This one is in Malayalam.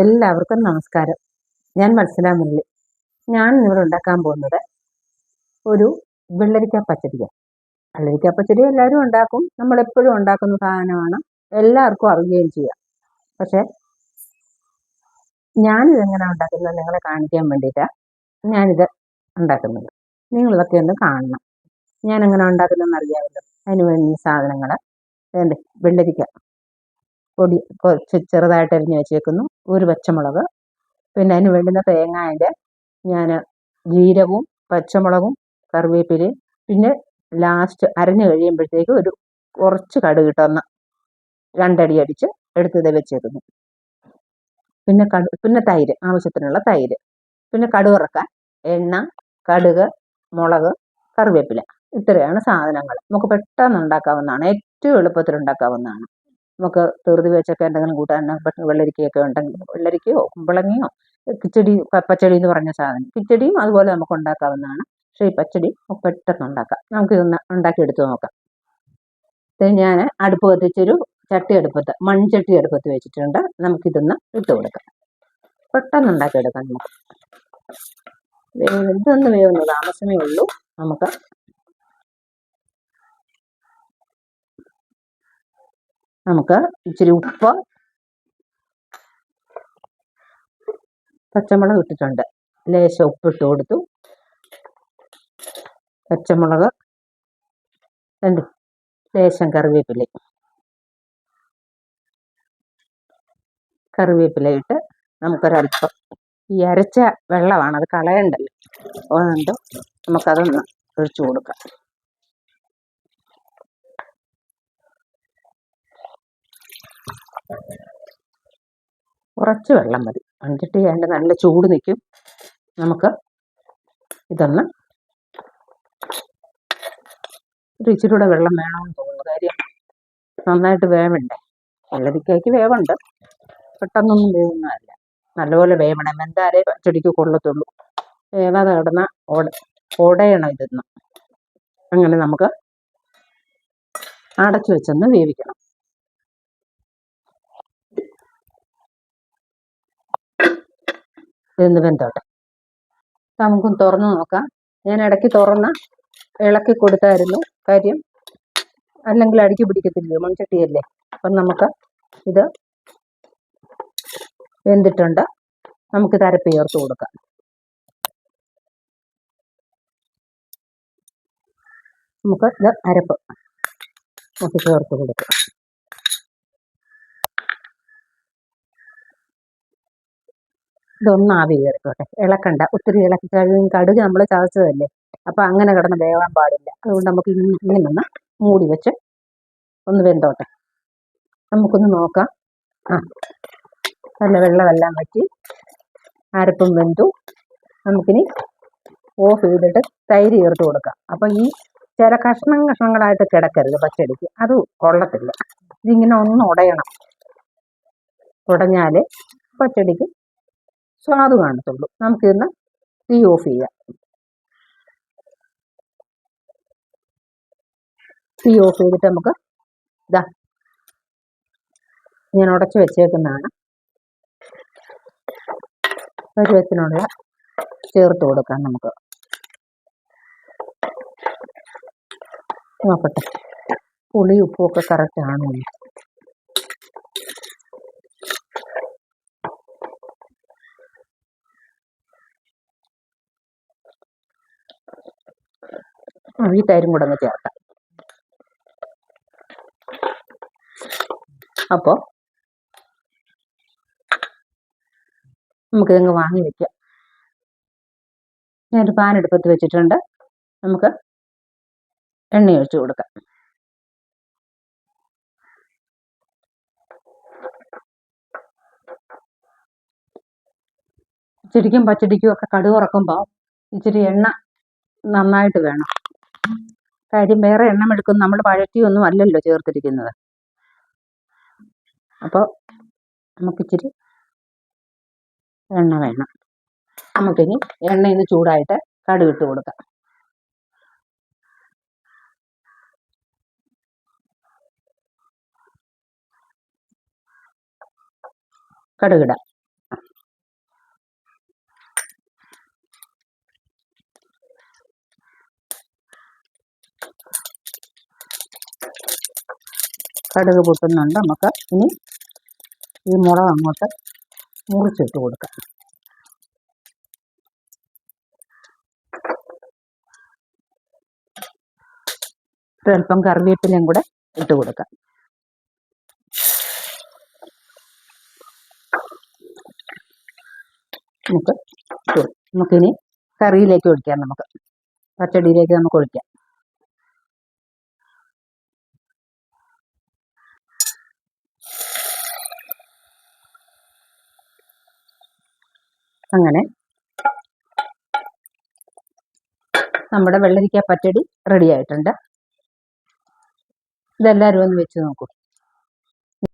എല്ലാവർക്കും നമസ്കാരം. ഞാൻ മത്സര മുരളി. ഞാൻ ഇവിടെ ഉണ്ടാക്കാൻ പോകുന്നത് ഒരു വെള്ളരിക്ക പച്ചടിയാണ്. വെള്ളരിക്ക പച്ചടി എല്ലാവരും ഉണ്ടാക്കും. നമ്മൾ എപ്പോഴും ഉണ്ടാക്കുന്ന സാധനമാണ്. എല്ലാവർക്കും അറിയുകയും ചെയ്യാം. പക്ഷെ ഞാനിത് എങ്ങനെ ഉണ്ടാക്കുന്നത് നിങ്ങളെ കാണിക്കാൻ വേണ്ടിയിട്ടാണ് ഞാനിത് ഉണ്ടാക്കുന്നത്. നിങ്ങളിതൊക്കെ ഒന്ന് കാണണം. ഞാൻ എങ്ങനെ ഉണ്ടാക്കുന്നതെന്ന് അറിയാമല്ലോ. അതിന് വേണ്ടി സാധനങ്ങൾ വെള്ളരിക്ക. പൊടി കുറച്ച് ചെറുതായിട്ട് അരിഞ്ഞ് വെച്ചേക്കുന്നു. ഒരു പച്ചമുളക്. പിന്നെ അതിന് വേണ്ടുന്ന തേങ്ങാന്റെ ഞാൻ ജീരകവും പച്ചമുളകും കറിവേപ്പിലയും പിന്നെ ലാസ്റ്റ് അരഞ്ഞ് കഴിയുമ്പോഴത്തേക്ക് ഒരു കുറച്ച് കടുക് ഇട്ടൊന്ന് രണ്ടടി അടിച്ച് എടുത്തത് വെച്ചേക്കുന്നു. പിന്നെ കടു പിന്നെ തൈര് ആവശ്യത്തിനുള്ള തൈര്. പിന്നെ കടുക് ഇറക്കാൻ എണ്ണ കടുക് മുളക് കറിവേപ്പില. ഇത്രയാണ് സാധനങ്ങൾ. നമുക്ക് പെട്ടെന്ന് ഉണ്ടാക്കാവുന്നതാണ്. ഏറ്റവും എളുപ്പത്തിൽ ഉണ്ടാക്കാവുന്നതാണ്. നമുക്ക് ധൃതി വെച്ചൊക്കെ എന്തെങ്കിലും കൂട്ടാൻ വെള്ളരിക്കയൊക്കെ ഉണ്ടെങ്കിൽ വെള്ളരിക്കയോ കുമ്പളങ്ങയോ കിച്ചടി പച്ചടി എന്ന് പറഞ്ഞ സാധനം. കിച്ചടിയും അതുപോലെ നമുക്ക് ഉണ്ടാക്കാവുന്നതാണ്. പക്ഷേ ഈ പച്ചടി പെട്ടെന്ന് ഉണ്ടാക്കാം. നമുക്ക് ഇതൊന്ന് ഉണ്ടാക്കി എടുത്ത് നോക്കാം. ഇത് ഞാൻ അടുപ്പ് കത്തിച്ചൊരു ചട്ടി അടുപ്പത്ത് മൺചട്ടി അടുപ്പത്ത് വെച്ചിട്ടുണ്ട്. നമുക്കിതൊന്ന് ഇട്ട് കൊടുക്കാം. പെട്ടെന്ന് ഉണ്ടാക്കിയെടുക്കാം നമുക്ക്. ഇതൊന്ന് വേവുന്നു താമസമേ ഉള്ളൂ. നമുക്ക് നമുക്ക് ഇച്ചിരി ഉപ്പ് പച്ചമുളക് ഇട്ടിട്ടുണ്ട്. ലേശം ഉപ്പിട്ട് കൊടുത്തു. പച്ചമുളക് രണ്ട് ലേശം കറിവേപ്പില. കറിവേപ്പില ഇട്ട് നമുക്കൊരല്പം ഈ അരച്ച വെള്ളമാണ് അത് കളയണ്ടല്ലോ. അതുകൊണ്ട് നമുക്കതൊന്ന് ഒഴിച്ചു കൊടുക്കാം. കുറച്ച് വെള്ളം മതി. മൺചട്ടി അതിന്റെ നല്ല ചൂട് നിൽക്കും നമുക്ക് ഇതൊന്ന് ഒരു ഇച്ചിരി കൂടെ വെള്ളം വേണമെന്ന് തോന്നുന്നു. കാര്യം നന്നായിട്ട് വേവണ്ടേ? വെള്ളരിക്കയ്ക്ക് വേവുണ്ട്. പെട്ടെന്നൊന്നും വേവുന്നതല്ല നല്ലപോലെ വേവണം. വെന്താലേ പച്ചടിക്ക് കൊള്ളത്തുള്ളൂ. വേവാതെ കിടന്ന ഓട ഓടയണം ഇതെന്ന്. അങ്ങനെ നമുക്ക് അടച്ചു വെച്ചെന്ന് വേവിക്കണം. ഇതൊന്ന് വെന്തോട്ടെ നമുക്കും തുറന്നു നോക്കാം. ഞാൻ ഇടയ്ക്ക് തുറന്ന് ഇളക്കി കൊടുത്തായിരുന്നു കാര്യം. അല്ലെങ്കിൽ അടുക്കി പിടിക്കത്തില്ലയോ മൺചട്ടിയല്ലേ. അപ്പം നമുക്ക് ഇത് വെന്തിട്ടുണ്ട്. നമുക്ക് തരപ്പ് ചേർത്ത് കൊടുക്കാം. നമുക്ക് ഇത് അരപ്പ് നമുക്ക് ചേർത്ത് കൊടുക്കാം. ഇതൊന്ന് ആവി ഇളക്കണ്ട. ഒത്തിരി ഇളക്കി കടുക് നമ്മൾ ചതച്ചതല്ലേ? അപ്പം അങ്ങനെ കിടന്ന് വേവാൻ പാടില്ല. അതുകൊണ്ട് നമുക്ക് ഇങ്ങനെ ഒന്ന് മൂടി വെച്ച് ഒന്ന് വെന്തോട്ടെ. നമുക്കൊന്ന് നോക്കാം. ആ. നല്ല വെള്ളമെല്ലാം വറ്റി അരപ്പും വെന്തു. നമുക്കിനി ഓഫ് ചെയ്തിട്ട് തൈര് ചേർത്ത് കൊടുക്കാം. അപ്പം ഈ ചില കഷ്ണം കഷ്ണങ്ങളായിട്ട് കിടക്കരുത് പച്ചടിക്ക്. അത് കൊള്ളത്തില്ല. ഇതിങ്ങനെ ഒന്ന് ഉടയണം. ഉടഞ്ഞാൽ പച്ചടിക്ക് സ്വാദ് കാണത്തുള്ളൂ. നമുക്കിന്ന് തീ ഓഫ് ചെയ്യാം. തീ ഓഫ് ചെയ്തിട്ട് നമുക്ക് ഇതാ ഞാൻ ഉടച്ച് വെച്ചേക്കുന്നതാണ്. പരുവത്തിനുള്ള ചേർത്ത് കൊടുക്കാം നമുക്ക്. നോക്കട്ടെ. പുളി ഉപ്പുമൊക്കെ കറക്റ്റ് ആണോ ഈ തൈരും കൂടെ ഒന്ന് ചേർക്കാം. അപ്പോൾ നമുക്കിതങ്ങ് വാങ്ങി വെക്കാം. ഞാനൊരു പാൻ എടുപ്പത്ത് വെച്ചിട്ടുണ്ട്. നമുക്ക് എണ്ണ ഒഴിച്ച് കൊടുക്കാം. ശരിക്കും പച്ചടിക്കും ഒക്കെ കടുക് ഇച്ചിരി എണ്ണ നന്നായിട്ട് വേണം. കാര്യം വേറെ എണ്ണം എടുക്കുന്നു നമ്മൾ പഴറ്റിയൊന്നും അല്ലല്ലോ ചേർത്തിരിക്കുന്നത്. അപ്പോൾ നമുക്കിച്ചിരി എണ്ണ വേണം. നമുക്കിനി എണ്ണ ചൂടായിട്ട് കടുകിട്ട് കൊടുക്കാം. കടുകിടാം. കടുക് പൊട്ടുന്നുണ്ട്. നമുക്ക് ഇനി ഈ മുളക് അങ്ങോട്ട് മുറിച്ചിട്ട് കൊടുക്കാം. ഒരല്പം കറിവേപ്പിലയും കൂടെ ഇട്ട് കൊടുക്കാം. നമുക്ക് നമുക്കിനി കറിയിലേക്ക് ഒഴിക്കാം. നമുക്ക് പച്ചടിയിലേക്ക് നമുക്ക് ഒഴിക്കാം. അങ്ങനെ. നമ്മുടെ വെള്ളരിക്ക പച്ചടി റെഡി ആയിട്ടുണ്ട് ഇതെല്ലാവരും ഒന്ന് വെച്ച് നോക്കൂ.